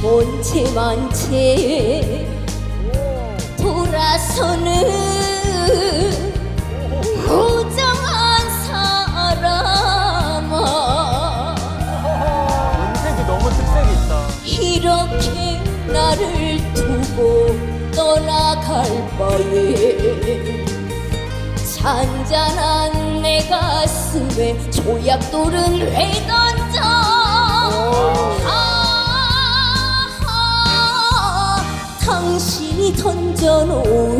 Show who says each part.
Speaker 1: 무심한 채 돌아서는 무정한 사람아
Speaker 2: 음색이 너무 특색이 있다.
Speaker 1: 이렇게 나를 두고 떠나갈 바에 잔잔한 내 가슴에 조약돌은 왜 cho nụ